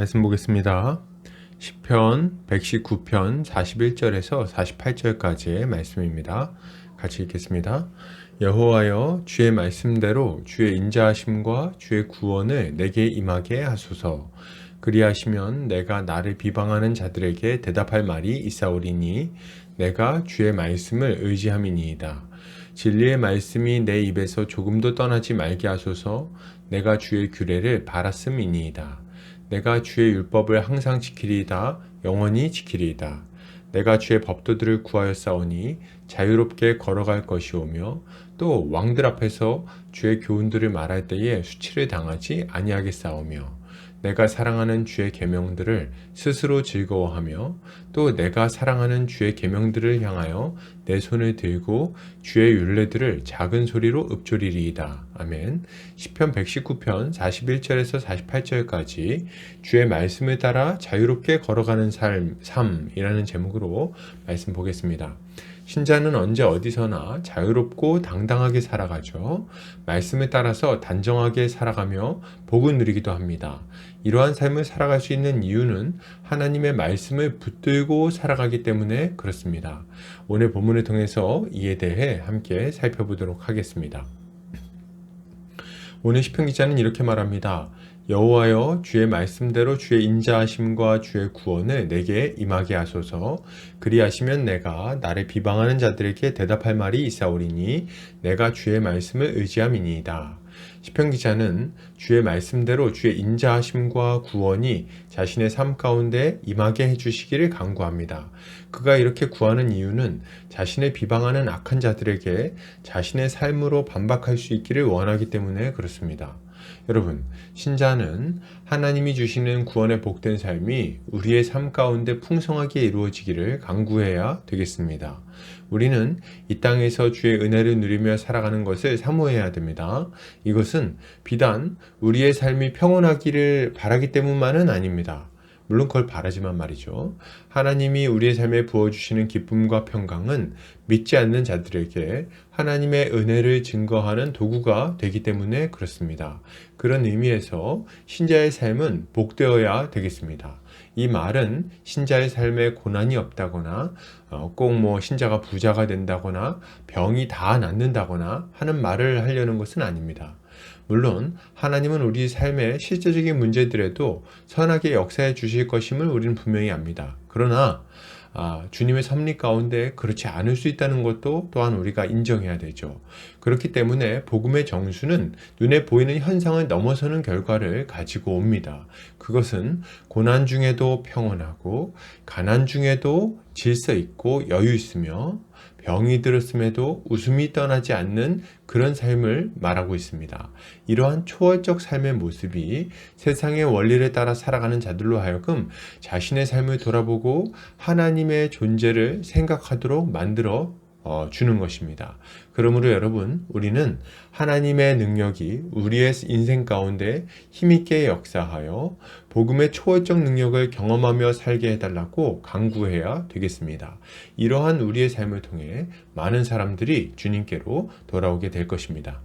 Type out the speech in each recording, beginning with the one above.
말씀 보겠습니다. 10편 119편 41절에서 48절까지의 말씀입니다. 같이 읽겠습니다. 여호와여 주의 말씀대로 주의 인자하심과 주의 구원을 내게 임하게 하소서. 그리하시면 내가 나를 비방하는 자들에게 대답할 말이 있사오리니 내가 주의 말씀을 의지함이니이다. 진리의 말씀이 내 입에서 조금도 떠나지 말게 하소서. 내가 주의 규례를 바랐음이니이다. 내가 주의 율법을 항상 지키리이다. 영원히 지키리이다. 내가 주의 법도들을 구하여 싸우니 자유롭게 걸어갈 것이오며 또 왕들 앞에서 주의 교훈들을 말할 때에 수치를 당하지 아니하게 싸우며 내가 사랑하는 주의 계명들을 스스로 즐거워하며 또 내가 사랑하는 주의 계명들을 향하여 내 손을 들고 주의 율례들을 작은 소리로 읊조리리이다. 아멘. 시편 119편 41절에서 48절까지 주의 말씀을 따라 자유롭게 걸어가는 삶, 삶이라는 제목으로 말씀 보겠습니다. 신자는 언제 어디서나 자유롭고 당당하게 살아가죠. 말씀에 따라서 단정하게 살아가며 복을 누리기도 합니다. 이러한 삶을 살아갈 수 있는 이유는 하나님의 말씀을 붙들고 살아가기 때문에 그렇습니다. 오늘 본문을 통해서 이에 대해 함께 살펴보도록 하겠습니다. 오늘 시편 기자는 이렇게 말합니다. 여호와여 주의 말씀대로 주의 인자하심과 주의 구원을 내게 임하게 하소서 그리하시면 내가 나를 비방하는 자들에게 대답할 말이 있사오리니 내가 주의 말씀을 의지함이니이다. 시편 기자는 주의 말씀대로 주의 인자하심과 구원이 자신의 삶 가운데 임하게 해주시기를 간구합니다. 그가 이렇게 구하는 이유는 자신을 비방하는 악한 자들에게 자신의 삶으로 반박할 수 있기를 원하기 때문에 그렇습니다. 여러분, 신자는 하나님이 주시는 구원의 복된 삶이 우리의 삶 가운데 풍성하게 이루어지기를 간구해야 되겠습니다. 우리는 이 땅에서 주의 은혜를 누리며 살아가는 것을 사모해야 됩니다. 이것은 비단 우리의 삶이 평온하기를 바라기 때문만은 아닙니다. 물론 그걸 바라지만 말이죠. 하나님이 우리의 삶에 부어주시는 기쁨과 평강은 믿지 않는 자들에게 하나님의 은혜를 증거하는 도구가 되기 때문에 그렇습니다. 그런 의미에서 신자의 삶은 복되어야 되겠습니다. 이 말은 신자의 삶에 고난이 없다거나 어, 꼭뭐 신자가 부자가 된다거나 병이 다 낫는다거나 하는 말을 하려는 것은 아닙니다. 물론 하나님은 우리 삶의 실제적인 문제들에도 선하게 역사해 주실 것임을 우리는 분명히 압니다. 그러나 아, 주님의 섭리 가운데 그렇지 않을 수 있다는 것도 또한 우리가 인정해야 되죠. 그렇기 때문에 복음의 정수는 눈에 보이는 현상을 넘어서는 결과를 가지고 옵니다. 그것은 고난 중에도 평온하고 가난 중에도 질서 있고 여유 있으며 병이 들었음에도 웃음이 떠나지 않는 그런 삶을 말하고 있습니다. 이러한 초월적 삶의 모습이 세상의 원리를 따라 살아가는 자들로 하여금 자신의 삶을 돌아보고 하나님의 존재를 생각하도록 만들어 어, 주는 것입니다. 그러므로 여러분, 우리는 하나님의 능력이 우리의 인생 가운데 힘있게 역사하여 복음의 초월적 능력을 경험하며 살게 해달라고 강구해야 되겠습니다. 이러한 우리의 삶을 통해 많은 사람들이 주님께로 돌아오게 될 것입니다.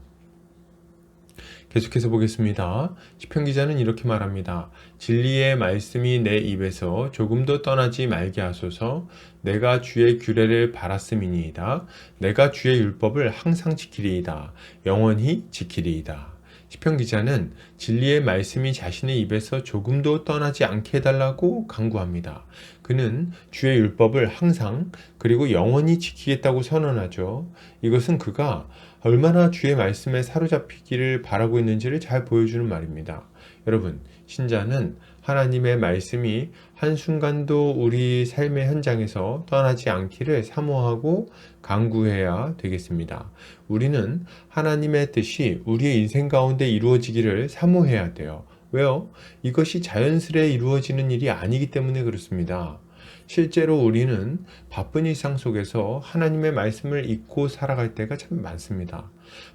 계속해서 보겠습니다. 시편 기자는 이렇게 말합니다. 진리의 말씀이 내 입에서 조금도 떠나지 말게 하소서. 내가 주의 규례를 바랐음이니이다. 내가 주의 율법을 항상 지키리이다. 영원히 지키리이다. 시편 기자는 진리의 말씀이 자신의 입에서 조금도 떠나지 않게 해달라고 강구합니다. 그는 주의 율법을 항상 그리고 영원히 지키겠다고 선언하죠. 이것은 그가 얼마나 주의 말씀에 사로잡히기를 바라고 있는지를 잘 보여주는 말입니다. 여러분, 신자는 하나님의 말씀이 한순간도 우리 삶의 현장에서 떠나지 않기를 사모하고 강구해야 되겠습니다. 우리는 하나님의 뜻이 우리의 인생 가운데 이루어지기를 사모해야 돼요. 왜요? 이것이 자연스레 이루어지는 일이 아니기 때문에 그렇습니다. 실제로 우리는 바쁜 일상 속에서 하나님의 말씀을 잊고 살아갈 때가 참 많습니다.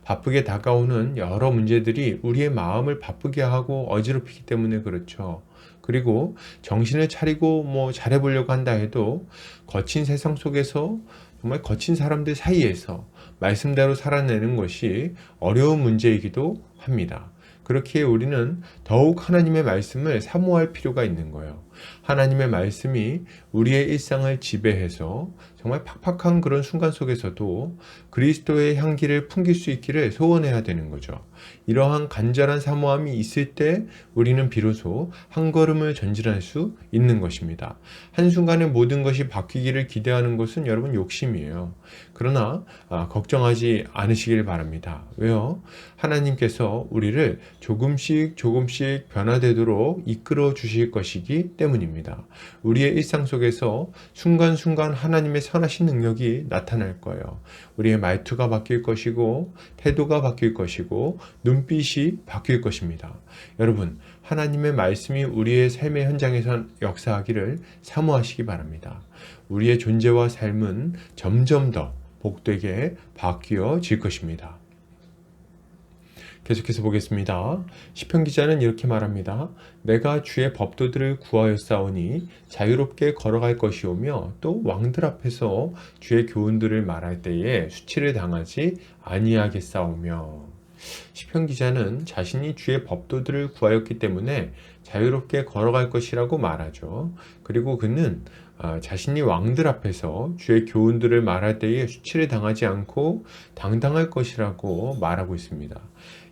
바쁘게 다가오는 여러 문제들이 우리의 마음을 바쁘게 하고 어지럽히기 때문에 그렇죠. 그리고 정신을 차리고 뭐 잘해보려고 한다 해도 거친 세상 속에서 정말 거친 사람들 사이에서 말씀대로 살아내는 것이 어려운 문제이기도 합니다. 그렇기에 우리는 더욱 하나님의 말씀을 사모할 필요가 있는 거예요. 하나님의 말씀이 우리의 일상을 지배해서 정말 팍팍한 그런 순간 속에서도 그리스도의 향기를 풍길 수 있기를 소원해야 되는 거죠. 이러한 간절한 사모함이 있을 때 우리는 비로소 한 걸음을 전진할 수 있는 것입니다. 한순간에 모든 것이 바뀌기를 기대하는 것은 여러분 욕심이에요. 그러나 아, 걱정하지 않으시길 바랍니다. 왜요? 하나님께서 우리를 조금씩 조금씩 변화되도록 이끌어 주실 것이기 때문입니다. 우리의 일상 속에서 순간순간 하나님의 선하신 능력이 나타날 거예요. 우리의 말투가 바뀔 것이고 태도가 바뀔 것이고 눈빛이 바뀔 것입니다. 여러분, 하나님의 말씀이 우리의 삶의 현장에서 역사하기를 사모하시기 바랍니다. 우리의 존재와 삶은 점점 더 복되게 바뀌어질 것입니다. 계속해서 보겠습니다. 시편 기자는 이렇게 말합니다. 내가 주의 법도들을 구하여 싸우니 자유롭게 걸어갈 것이오며 또 왕들 앞에서 주의 교훈들을 말할 때에 수치를 당하지 아니하겠사오며 시편 기자는 자신이 주의 법도들을 구하였기 때문에 자유롭게 걸어갈 것이라고 말하죠. 그리고 그는 아, 자신이 왕들 앞에서 주의 교훈들을 말할 때에 수치를 당하지 않고 당당할 것이라고 말하고 있습니다.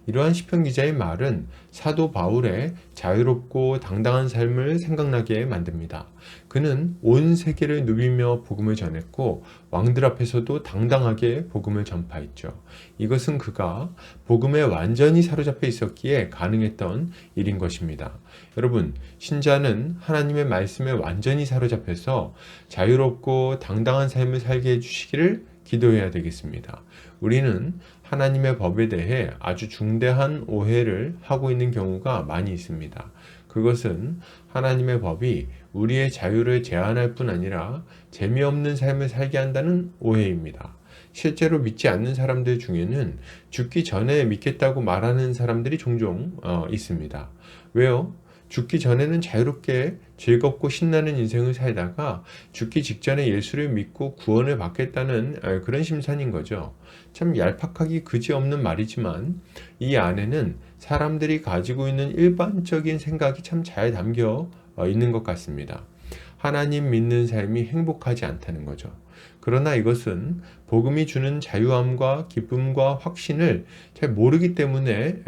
이러한 시편 기자의 말은 사도 바울의 자유롭고 당당한 삶을 생각나게 만듭니다. 그는 온 세계를 누비며 복음을 전했고 왕들 앞에서도 당당하게 복음을 전파했죠. 이것은 그가 복음에 완전히 사로잡혀 있었기에 가능했던 일인 것입니다. 여러분, 신자는 하나님의 말씀에 완전히 사로잡혀서 자유롭고 당당한 삶을 살게 해주시기를 기도해야 되겠습니다. 우리는 하나님의 법에 대해 아주 중대한 오해를 하고 있는 경우가 많이 있습니다. 그것은 하나님의 법이 우리의 자유를 제한할 뿐 아니라 재미없는 삶을 살게 한다는 오해입니다. 실제로 믿지 않는 사람들 중에는 죽기 전에 믿겠다고 말하는 사람들이 종종 어, 있습니다. 왜요? 죽기 전에는 자유롭게 즐겁고 신나는 인생을 살다가 죽기 직전에 예수를 믿고 구원을 받겠다는 그런 심산인 거죠. 참 얄팍하기 그지없는 말이지만 이 안에는 사람들이 가지고 있는 일반적인 생각이 참 잘 담겨 어, 있는 것 같습니다. 하나님 믿는 삶이 행복하지 않다는 거죠. 그러나 이것은 복음이 주는 자유함과 기쁨과 확신을 잘 모르기 때문에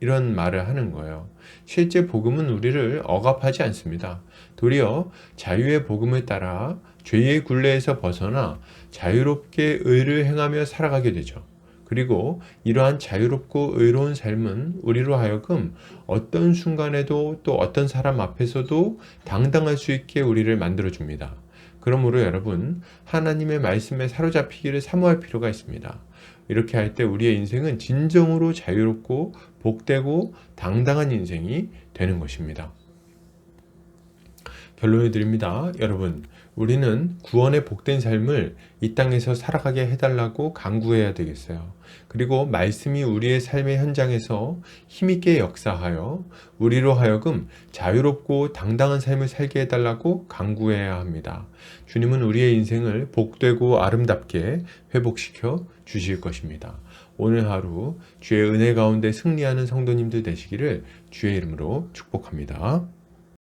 이런 말을 하는 거예요. 실제 복음은 우리를 억압하지 않습니다. 도리어 자유의 복음을 따라 죄의 굴레에서 벗어나 자유롭게 의를 행하며 살아가게 되죠. 그리고 이러한 자유롭고 의로운 삶은 우리로 하여금 어떤 순간에도 또 어떤 사람 앞에서도 당당할 수 있게 우리를 만들어 줍니다. 그러므로 여러분, 하나님의 말씀에 사로잡히기를 사모할 필요가 있습니다. 이렇게 할 때 우리의 인생은 진정으로 자유롭고 복되고 당당한 인생이 되는 것입니다. 결론을 드립니다. 여러분, 우리는 구원의 복된 삶을 이 땅에서 살아가게 해달라고 강구해야 되겠어요. 그리고 말씀이 우리의 삶의 현장에서 힘있게 역사하여 우리로 하여금 자유롭고 당당한 삶을 살게 해달라고 강구해야 합니다. 주님은 우리의 인생을 복되고 아름답게 회복시켜 주실 것입니다. 오늘 하루 주의 은혜 가운데 승리하는 성도님들 되시기를 주의 이름으로 축복합니다.